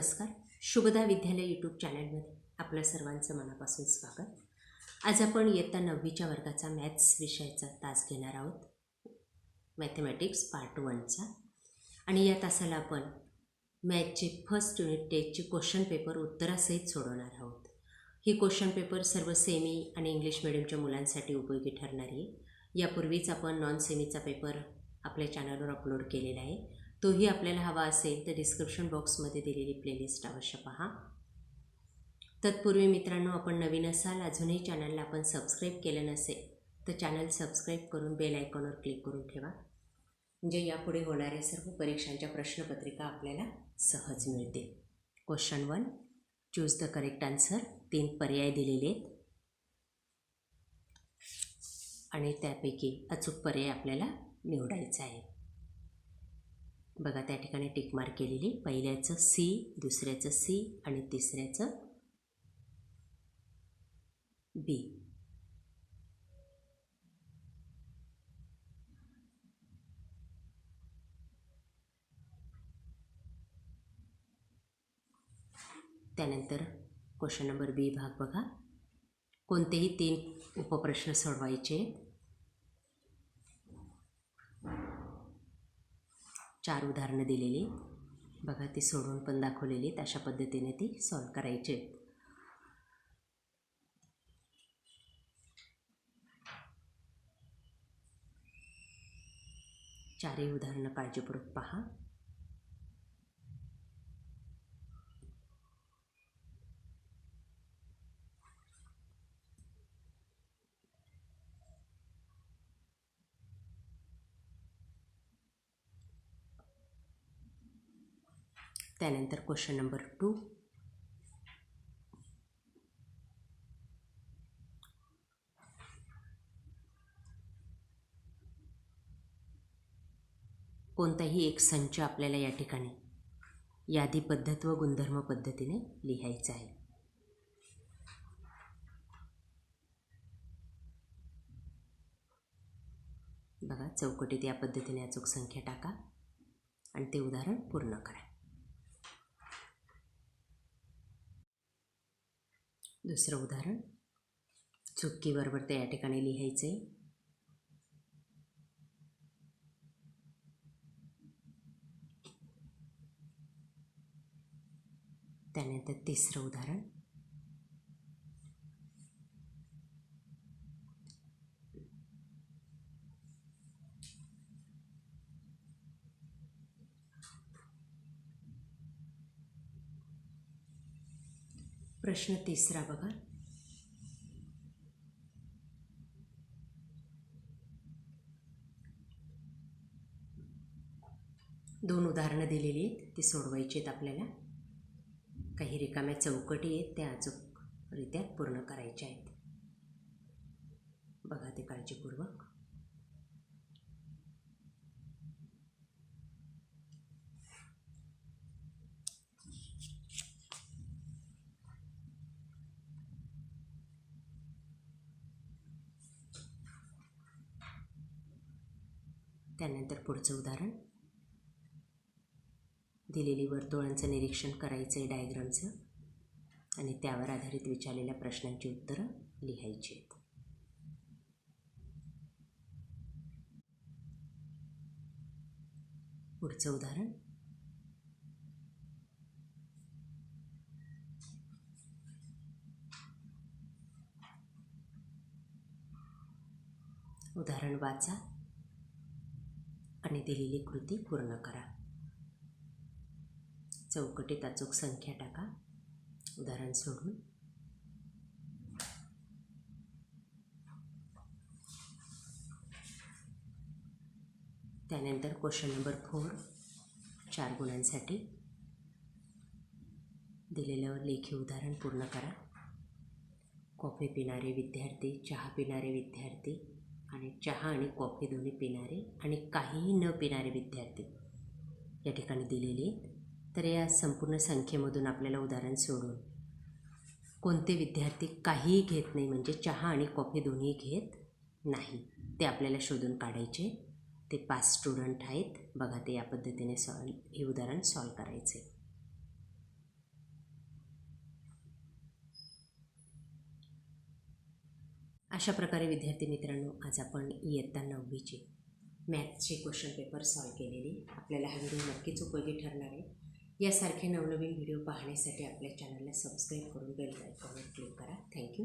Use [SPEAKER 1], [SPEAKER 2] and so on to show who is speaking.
[SPEAKER 1] नमस्कार. शुभदा विद्यालय यूट्यूब चॅनलमध्ये आपलं सर्वांचं मनापासून स्वागत. आज आपण इयत्ता नववीच्या वर्गाचा मॅथ्स विषयाचा तास घेणार आहोत. मॅथमॅटिक्स पार्ट वनचा आणि या तासाला आपण मॅथचे फर्स्ट युनिट टेस्टचे क्वेश्चन पेपर उत्तरासहित सोडवणार आहोत. ही क्वेश्चन पेपर सर्व सेमी आणि इंग्लिश मिडियमच्या मुलांसाठी उपयोगी ठरणार. आहे यापूर्वीच आपण नॉन सेमीचा पेपर आपल्या चॅनलवर अपलोड केलेला आहे. तोही आपल्याला हवा असेल तर डिस्क्रिप्शन बॉक्समध्ये दिलेली प्लेलिस्ट अवश्य पहा. तत्पूर्वी मित्रांनो आपण नवीन असाल अजूनही चॅनलला आपण सबस्क्राईब केलं नसेल तर चॅनल सबस्क्राईब करून बेल आयकॉनवर क्लिक करून ठेवा. म्हणजे यापुढे होणाऱ्या सर्व परीक्षांच्या प्रश्नपत्रिका आपल्याला सहज मिळतील. Question one choose the correct answer तीन पर्याय दिलेले आहेत. आणि त्यापैकी अचूक पर्याय आपल्याला निवडायचा आहे. बघा त्या ठिकाणी टिक मार्क केलेली. पहिल्याचं सी दुसऱ्याचं सी आणि तिसऱ्याचं बी त्यानंतर क्वेश्चन नंबर बी भाग बघा. कोणतेही तीन उपप्रश्न सोडवायचे. चार उदाहरणं दिलेली. बघा ती सोडून पण दाखवलेली आहेत. अशा पद्धतीने ती सॉल्व करायची आहेत. चारही उदाहरणं काळजीपूर्वक पहा. त्यानंतर क्वेश्चन नंबर टू कोणताही एक संच आपल्याला या ठिकाणी यादी पद्धत व गुणधर्म पद्धतीने लिहायचा आहे. बघा चौकटीत या पद्धतीने अचूक संख्या टाका आणि ते उदाहरण पूर्ण करा. दुसरं उदाहरण. चुटकीबरोबर ते या ठिकाणी लिहायचं आहे त्यानंतर तिसरं उदाहरण. प्रश्न तिसरा बघा. दोन उदाहरणं दिलेली आहेत ती सोडवायची आहेत आपल्याला. काही रिकाम्या चौकटी आहेत त्या अचूकरित्या पूर्ण करायच्या आहेत. बघा ते काळजीपूर्वक. त्यानंतर पुढचं उदाहरण. दिलेली वर्तुळांचं निरीक्षण करायचं आहे डायग्रामचं आणि त्यावर आधारित विचारलेल्या प्रश्नांची उत्तरं लिहायची आहेत. पुढचं उदाहरण. उदाहरण वाचा. आणि दिलेली कृती पूर्ण करा. चौकटीत अचूक संख्या टाका. उदाहरण सोडून. त्यानंतर क्वेश्चन नंबर फोर चार गुणांसाठी दिलेलं लेखी उदाहरण पूर्ण करा. कॉफी पिणारे विद्यार्थी चहा पिणारे विद्यार्थी आणि चहा आणि कॉफी दोन्ही पिणारे आणि काहीही न पिणारे विद्यार्थी या ठिकाणी दिलेले आहेत. तर या संपूर्ण संख्येमधून आपल्याला उदाहरण सोडून कोणते विद्यार्थी काहीही घेत नाही म्हणजे चहा आणि कॉफी दोन्ही घेत नाही ते आपल्याला शोधून काढायचे. ते पाच स्टुडंट आहेत. बघा ते या पद्धतीने सॉल्व हे उदाहरण सॉल्व करायचे. अशा प्रकारे विद्यार्थी मित्रांनो आज आपण इयत्ता नववीचे मॅथ्सचे क्वेश्चन पेपर सॉल्व केलेले. आपल्याला हा व्हिडिओ नक्कीच उपयोगी ठरणार आहे. यासारखे नवनवीन व्हिडिओ पाहण्यासाठी आपल्या चॅनलला सबस्क्राईब करून बेल आयकॉनवर क्लिक करा. थँक्यू